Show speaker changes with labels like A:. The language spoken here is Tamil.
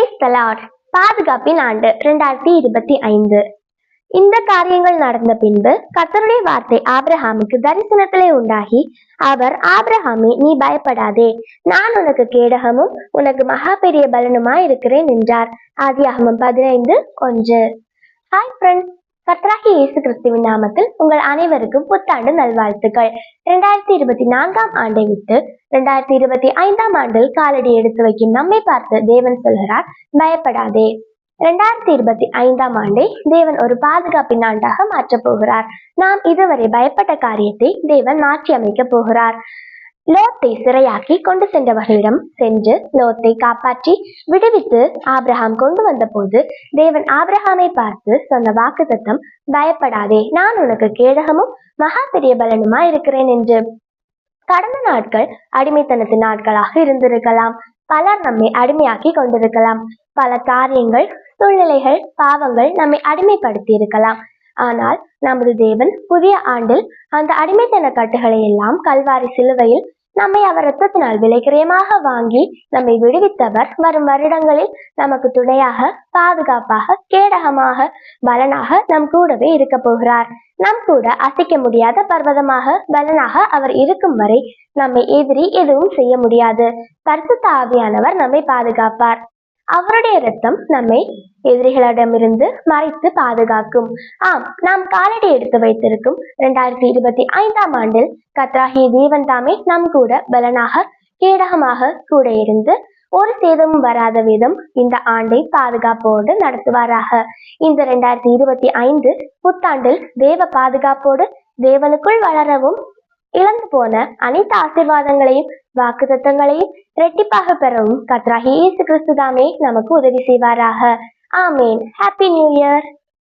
A: பிரேஸ் தலாட் பாதுகாப்பின் ஆண்டு இரண்டாயிரத்தி இருபத்தி ஐந்து. இந்த காரியங்கள் நடந்த பின்பு கத்தருடைய வார்த்தை ஆப்ரஹாமுக்கு தரிசனத்திலே உண்டாகி அவர் ஆப்ரஹாமே நீ பயப்படாதே. நான் உனக்கு கேடகமும் உனக்கு மகா பெரிய பலனுமாய் இருக்கிறேன் என்றார். ஆதியாகமம் பதினைந்து ஒன்று. ஹாய் ஃப்ரெண்ட்ஸ் கத்ராகி இயேசு கிறிஸ்துவின் நாமத்தில் உங்கள் அனைவருக்கும் புத்தாண்டு நல்வாழ்த்துக்கள். இரண்டாயிரத்தி இருபத்தி நான்காம் ஆண்டை விட்டு இரண்டாயிரத்தி இருபத்தி ஐந்தாம் ஆண்டில் காலடி எடுத்து வைக்கும் நம்மை பார்த்து தேவன் சொல்கிறார் பயப்படாதே. இரண்டாயிரத்தி இருபத்தி ஐந்தாம் ஆண்டை தேவன் ஒரு பாதுகாப்பின் ஆண்டாக மாற்றப் போகிறார். நாம் இதுவரை பயப்பட்ட காரியத்தை தேவன் மாற்றி அமைக்கப் போகிறார். லோத்தை சிறையாக்கி கொண்டு சென்றவர்களிடம் சென்று லோத்தை காப்பாற்றி விடுவித்து ஆப்ரஹாம் கொண்டு வந்தபோது தேவன் ஆப்ரஹாமை பார்த்து சொன்ன வாக்குத்தத்தம் பயப்படாதே நான் உனக்கு கேடகமும் மகா பெரிய பலனுமா இருக்கிறேன் என்று. கடந்த நாட்கள் அடிமைத்தனத்து நாட்களாக இருந்திருக்கலாம். பலர் நம்மை அடிமையாக்கி கொண்டிருக்கலாம். பல காரியங்கள் சூழ்நிலைகள் பாவங்கள் நம்மை அடிமைப்படுத்தி இருக்கலாம் ஆனால் நமது தேவன் புதிய ஆண்டில் அந்த அடிமைத்தன கட்டுகளை எல்லாம் கல்வாரி சிலுவையில் நம்மை அவர் ரத்தத்தினால் விலைக்கிரயமாக வாங்கி நம்மை விடுவித்தவர் வரும் வருடங்களில் நமக்கு துணையாக பாதுகாப்பாக கேடகமாக பலனாக நம் கூடவே இருக்க போகிறார். நம் கூட அசைக்க முடியாத பர்வதமாக பலனாக அவர் இருக்கும் வரை நம்மை எதிரி எதுவும் செய்ய முடியாது. பரிசுத்த ஆவியானவர் நம்மை பாதுகாப்பார். அவருடைய இரத்தம் நம்மை எதிரிகளிடமிருந்து மறைத்து பாதுகாக்கும். ஆம் நாம் காலடி எடுத்து வைத்திருக்கும் இரண்டாயிரத்தி இருபத்தி ஐந்தாம் ஆண்டில் கத்ராஹி தேவன் தாமே நம் கூட பலனாக கேடகமாக கூட இருந்து ஒரு சேதமும் வராத விதம் இந்த ஆண்டை பாதுகாப்போடு நடத்துவாராக. இந்த இரண்டாயிரத்தி இருபத்தி ஐந்து புத்தாண்டில் தேவ பாதுகாப்போடு தேவனுக்குள் வளரவும் இழந்து போன அனைத்து ஆசீர்வாதங்களையும் வாக்குத்தத்தங்களையும் இரட்டிப்பாக பெறவும் கத்ராஹி இயேசு கிறிஸ்து தாமே நமக்கு உதவி செய்வாராக ஆமீன் ஹாப்பி நியூ இயர்